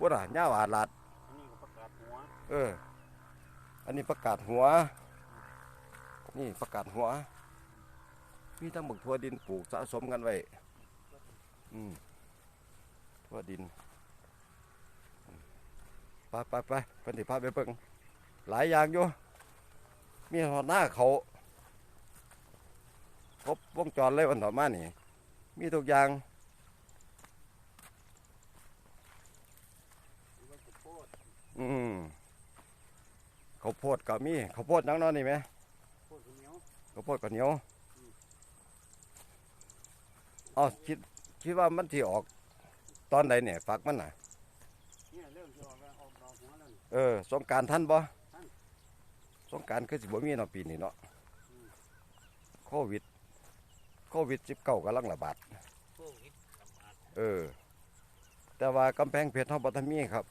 พูดอะหญ้าหวาดหลาดอันนี้ก็ประกาศหัวเออ อันนี้ประกาศหัว นี่ประกาศหัว มีทั้งบักทั่วดินปลูกสะสมกันไว้ อืมทั่วดินไปไปไปเพิ่นสิพาไปเบิ่งหลายอย่างอยู่ มีหอดหน้าเขาครบวงจรเลยวันต่อมานี่ มีทุกอย่าง หรื อว่าจะโพดอืมข้าวโพดก็มีข้าวโพดนังเนอนนี่ไหมโพดข้าวเหนียวข้าวโพดก็เหนียวอ๋อคิดคิดว่ามันที่ออกตอนใดเนี่ยฝักมันน่ะเนี่ยเริ่มจะออกแล้วออกดอกหัวแล้วนี่เออสงกรารท่านบ่ทันสงกรารคือสิบ่มีเนาะปีนี้เนาะอืมโควิดโควิด19กำลังระบาดโควิดระบาดเออ แต่ว่ากำแพงเพชรเฮาบ่ทันมีครับ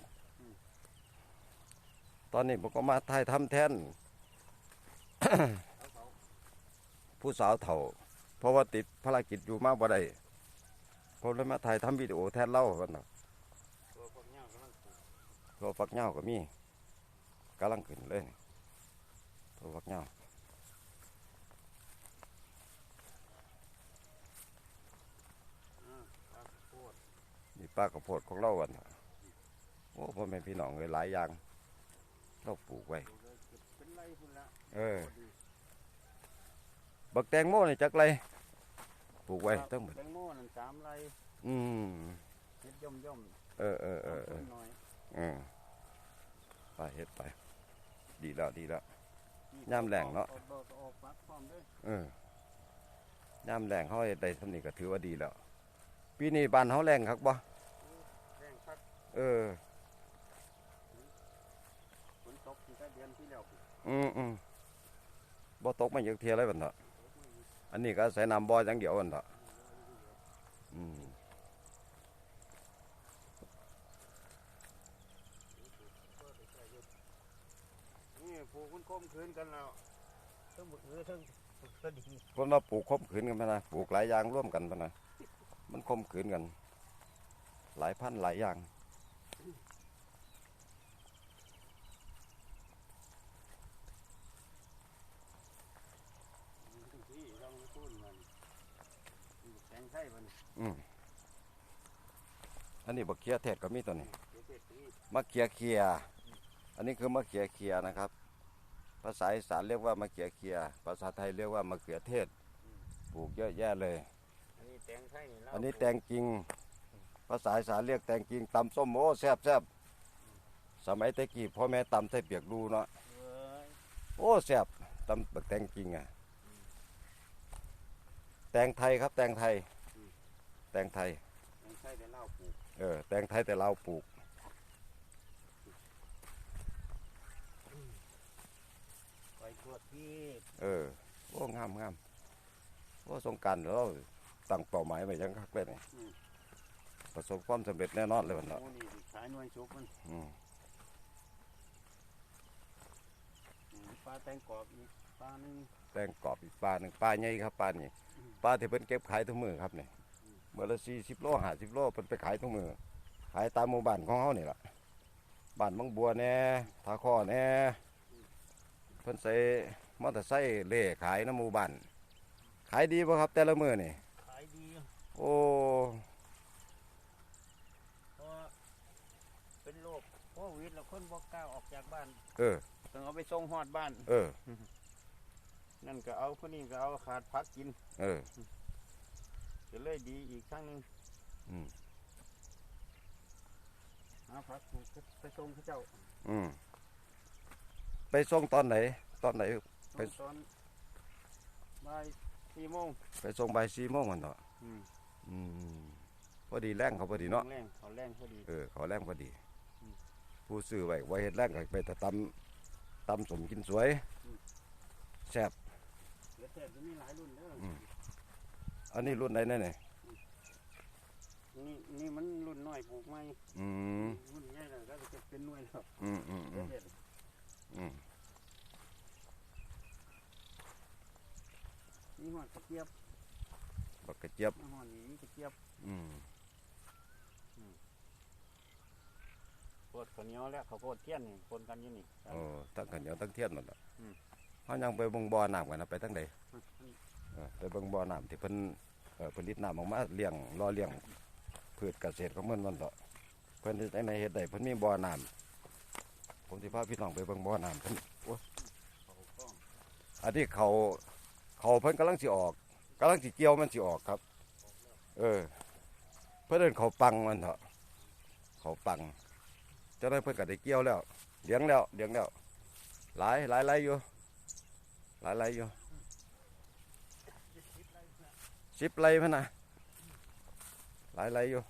ตอนนี้ผมก็มาถ่ายทำแทน ผู้สาวเฒ่า เพราะว่าติดภารกิจอยู่มากบ่ได้ผมเลยมาถ่ายทำวิดีโอแทนเล่ากันเนาะตัวพวกเนี้ยกำลังปลูกเหย้าก็มีกำลังขึ้นเลยตัวฝักเหย้านี่ป้ากระโพดของเรากันเนาะโอ้พ่อแม่พี่น้องเลยหลายอย่าง เราปลูกไว้ปลูกเลยเก็บเป็นไรพุ่นละเออ บักแตงโมนี่จักไรปลูกไว้ครับทั้งหมดแตงโมนั่นสามไรอืมเฮ็ดย่อมย่อมเออเออเออเออหน่อยเออไปเฮ็ดไป ดีแล้วดีแล้วย่ำแหล่งเนาะออกดอกออกฟักพร้อมเด้วยเออย่ามแรงเขาเฮ็ดได้ทำนี้ก็ถือว่าดีแล้วปีนี้บ้านเขาแรงคักบ่แรงพักเออ ฝนตกตั้งแต่เดือนที่แล้วพุ่น อืมอืมบ่ตกมาเยอะเทียเลยบัดเนาะอันนี้ก็ใส่น้ำบ่ออย่างเดียวบัดเนาะอืมนี่ปลูกมันคมคืนกันแล้วทั้งหมดเออทั้งกระดิ่งคนว่าปลูกคมขืนกันพะนะปลูกหลายอย่างร่วมกันพะนะมันคมขืนกัน หลายพันหลายอย่าง ที่ลองพูดมันแสงไส้มัน อืมอันนี้บักเขียเทศก็มีตัวนี้เดี๋ยวเป็ดนี่มะเขียเคีย อันนี้คือมะเขียเคียนะครับ ภาษาอีสานเรียกว่ามะเขียเคีย ภาษาไทยเรียกว่ามะเขือเทศ ปลูกเยอะแยะเลย อันนี้แตงไส้นี่เราอันนี้แตงจริง ภาษาอีสานเรียกแตงจริงตำส้มโอ้แซบแซบสมัยแตะกี้พ่อแม่ตำใส่เปียกดูเนาะเอ้ยโอ้แซบตำบักแตงจริงอะ แตงไทยครับแตงไทย แตงไทยแตงไส้แต่เล่าปลูกเออ แตงไทยแต่เราปลูก ไปตรวจที่เออ โอ้งามงามโอ้สงกรารเราตั้งเป้าหมายไว้ยังคักเลยนี่ประสบความสำเร็จแน่นอนเลยวันโอ้เนาะนี่สิขายหน่วยชุกมันอืมอืมปลาแตงกรอบอีกปลาหนึ่งแตงกรอบอีกปลาหนึ่งปลาใหญ่ครับปลานี่ปลาที่เพิ่นเก็บขายทุกมือครับนี่ เมื่อละสี่สิบโลห้าสิบโลเพิ่นไปขายทุกมือขายตามหมู่บ้านของเฮานี่ล่ะบ้านบางบัวแน่ทาข้อแน่เพิ่นใส่มอเตอร์ไซค์เล่ขายน้ำหมู่บ้านขายดีป่ะครับ แต่ละมือนี่ขายดีโอ้เพราะว่าเป็นโรคโควิดแล้วคนบ่กล้าออกจากบ้าน เออต้องเอาไปส่งฮอดบ้าน เออ นั่นก็เอาคนนี้ก็เอาขาดพักกิน เออ ก็เลยดีอีกครั้งหนึงอืมหาพักไปส่งเขาเจ้าอืมไปส่งตอนไหน ตอนไหน ไปส่งตอนบ่ายสี่โมงไปส่งบ่ายสี่โมงวันเนาะอืมอืมพอดีแรงเขาพอดีเนาะ แรงเขาแรงพอดี เออเขาแรงพอดี อืมผู้ซื้อไว้ไว้เฮ็ดแรงก็ไปแต่ตำตำสมกินสวยแซ่บ เดี๋ยวแต่จะมีหลายรุ่นเด้ออม อันนี้รุ่นไหนแน่เนี่ยนี่นี่มันรุ่นน้อยปลูกใหม่อืมรุ่นใหญ่แล้วก็จะเป็นหน่วยแล้วอืมอืมอืมเด็ดอืมมีหอดกระเจี๊ยบบักกระเจี๊ยบมีหอดนี้มีกระเจี๊ยบ อืมดข้าวเหนียวและข้าวโพดเทียนนี่คนกันอยู่นี่โอ้ทั้งขันเหนียวทั้งเทียนนั่นแหละอืมเขายังไปเบิ่งบ่อน้ำกันนะไปทั้งใดเออ ไปเบิ่งบ่อน้ำที่เพิ่นเอ่อผลิตน้ำออกมาเลี้ยงรอเลี้ยงพืชเกษตรของเพิ่นนั่นเถอะเพิ่นเฮ็ดจังไดเฮ็ดได้เพิ่นมีบ่อน้ำผมสิพาพี่น้องไปเบิ่งบ่อน้ำเพิ่นโอ้อันนี้เขาเขาเพิ่นกำลังสิออกกำลังสิเกี่ยวมันสิออกครับ เออ เพิ่นเดินเขาปังมันเถอะเขาปังเจ้านั้นเพิ่นก็ได้เกี่ยวแล้วเลี้ยงแล้วเลี้ยงแล้วหลายหลายหลายอยู่หลายหลายอยู่ สิบไรพันนะหลายหลายอยู่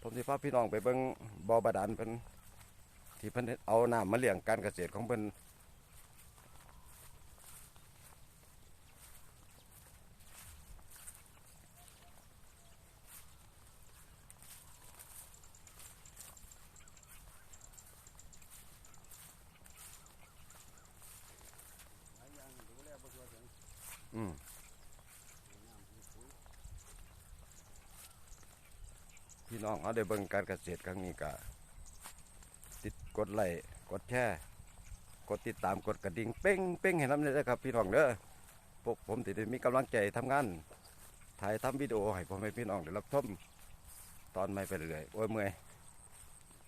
ผมสิพาพี่น้องไปเบิ้งบ่อบาดาลเป็นที่เพิ่นเอาน้ำมาเลี้ยงการเกษตรของเพิ่น หลายอย่างดูแลบ่ทั่วถึง อืม น้ำมีปุ๋ย พี่น้ องเขาได้เบิ่งการเกษตรครั้งนี้ก็ติดกดไลค์กดแชร์กดติดตามกดกระดิ่งเป้งเป้งให้นำเลยนะครับพี่น้องเด้อพวกผมติดมีกำลังใจทำงานถ่ายทำวิดีโอให้พ่อแม่พี่น้องได้รับชมตอนไม่ไปเรื่อยๆโอ้ยเมื่อย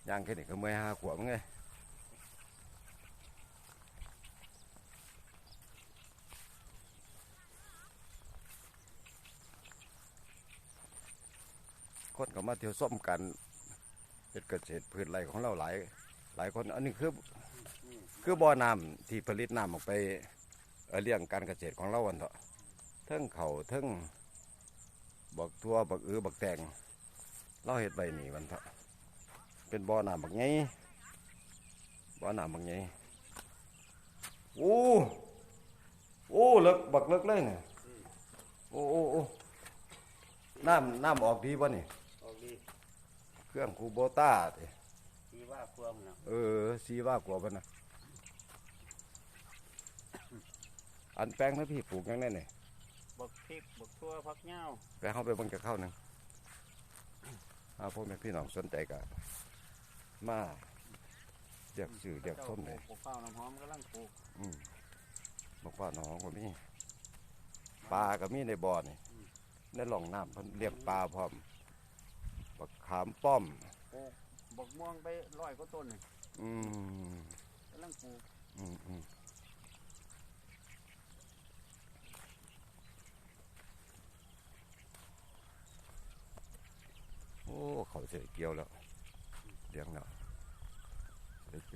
ย่างแค่นี้ก็เมื่อยห้าขวบไง คนก็มาเที่ยวส้มกันเป็นเกษตรพืชไรของเราหลายหลายคนอันนี้คือคือบ่อน้ำที่ผลิตน้ำออกไปเอ่อเลี้ยงการเกษตรของเราอันเถอะทั้งเขาทั้งบักทั่วบักอือบักแตงเราเห็ดใบนี่วันเถอะเป็นบ่อน้ำบักไงบ่อน้ำบักไงโอ้โอ้เลิกบักเลิกเลยเนี่ยโอ้โอ้โอ้น้ำน้ำออกดีป่ะนี่ เครื่องคูโบต้าติที่ว่าความนะเออซีว่ากว่าป่ะนะอันแปลงให้พี่ปลูกยังไงเนี่ยบักพริกบักทั่วผักเหย้าไปเข้าไปเบังจะเข้าหนึ่งอาพ่อแม่พี่น้องสนใจก็มาเรียกสื่อเรียกส้มเลยปลูกข้าวน้ำหอมกำลังปลูกอืมบอกว่าน้องก็มีปลาก็มีในบ่อนี่ในหล่องน้ำเพิ่นเลี้ยงปลาพร้อมบัก ขามป้อมปลูกบักม่วงไปร้อยกว่าต้นนี่อืมกำลังปลูกอืมอืมโอ้เขาเสียเกี่ยวแล้วเลี้ยงแล้ว